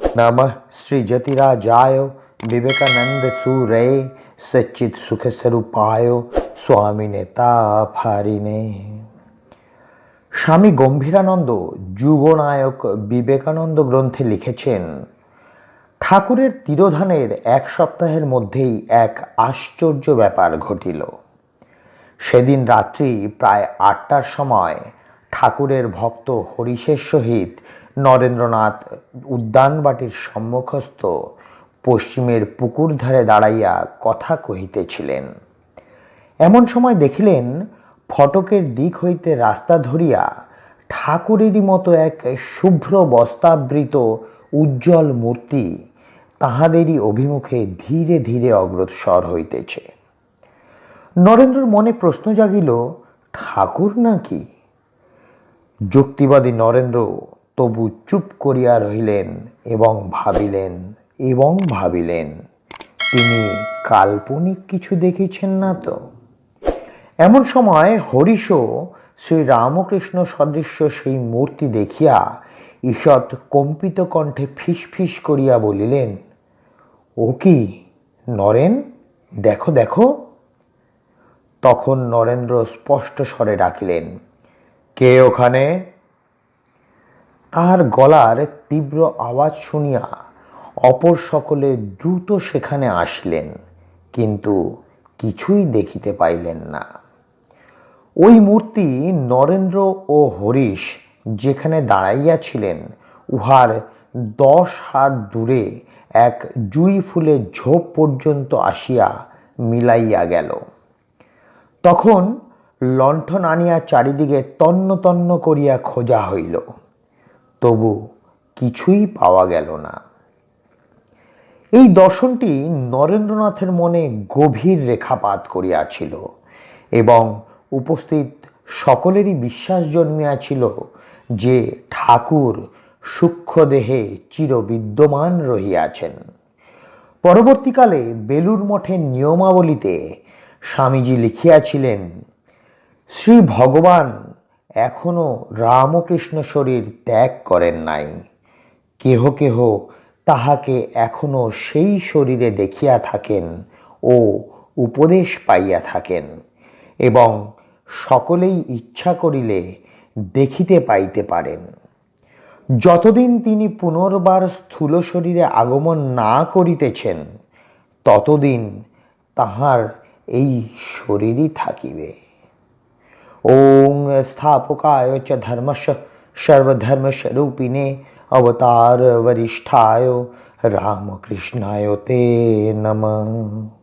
नमः श्रीजतिराजाय विवेकानंद सूरे सच्चित सुख स्वरूपाय স্বামী নেতা ফারিনে স্বামী গম্ভীরানন্দ যুবনায়ক বিবেকানন্দ গ্রন্থে লিখেছেন ঠাকুরের তিরোধানের এক সপ্তাহের মধ্যেই এক আশ্চর্য ব্যাপার ঘটিল সেদিন রাত্রি প্রায় আটটার সময় ঠাকুরের ভক্ত হরিশের সহিত নরেন্দ্রনাথ উদ্যানবাটির সম্মুখস্থ পশ্চিমের পুকুর ধারে দাঁড়াইয়া কথা কহিতেছিলেন। এমন সময় দেখিলেন ফটকের দিক হইতে রাস্তা ধরিয়া ঠাকুরেরই মতো এক শুভ্র বস্তাবৃত উজ্জ্বল মূর্তি তাহাদেরই অভিমুখে ধীরে ধীরে অগ্রসর হইতেছে। নরেন্দ্রর মনে প্রশ্ন জাগিল, ঠাকুর নাকি? যুক্তিবাদী নরেন্দ্র তবু চুপ করিয়া রহিলেন এবং ভাবিলেন এবং ভাবিলেন, তিনি কাল্পনিক কিছু দেখেছেন না তো? এমন সময় হরিশও শ্রী রামকৃষ্ণ সদৃশ্য সেই মূর্তি দেখিয়া ঈষৎ কম্পিত কণ্ঠে ফিস ফিস করিয়া বলিলেন, ও কি, নরেন? দেখো দেখো। তখন নরেন্দ্র স্পষ্ট স্বরে ডাকিলেন, কে ওখানে? তাহার গলার তীব্র আওয়াজ শুনিয়া অপর সকলে দ্রুত সেখানে আসলেন, কিন্তু কিছুই দেখিতে পাইলেন না। ওই মূর্তি নরেন্দ্র ও হরিশ যেখানে দাঁড়াইয়াছিলেন উহার দশ হাত দূরে এক জুই ফুলের ঝোপ পর্যন্ত আসিয়া মিলাইয়া গেল। তখন লণ্ঠন আনিয়া চারিদিকে তন্ন তন্ন করিয়া খোঁজা হইল। তবু কিছুই পাওয়া গেল না। এই দর্শনটি নরেন্দ্রনাথের মনে গভীর রেখাপাত করিয়াছিল এবং উপস্থিত সকলেরই বিশ্বাস জন্মিয়াছিল যে ঠাকুর সূক্ষ্ম দেহে চিরবিদ্যমান রহিয়াছেন। পরবর্তীকালে বেলুর মঠের নিয়মাবলীতে স্বামীজি লিখিয়াছিলেন, শ্রী ভগবান এখনও রামকৃষ্ণ শরীর ত্যাগ করেন নাই। কেহ কেহ তাহাকে এখনও সেই শরীরে দেখিয়া থাকেন ও উপদেশ পাইয়া থাকেন এবং সকলেই ইচ্ছা করিলে দেখিতে পাইতে পারেন। যতদিন তিনি পুনর্বার স্থূল শরীরে আগমন না করিতেছেন, ততদিন তাহার এই শরীরই থাকিবে। स्थापकाय च धर्मश सर्वधर्मस्वरूपिणे अवतार वरिष्ठाय रामकृष्णाय ते नमः।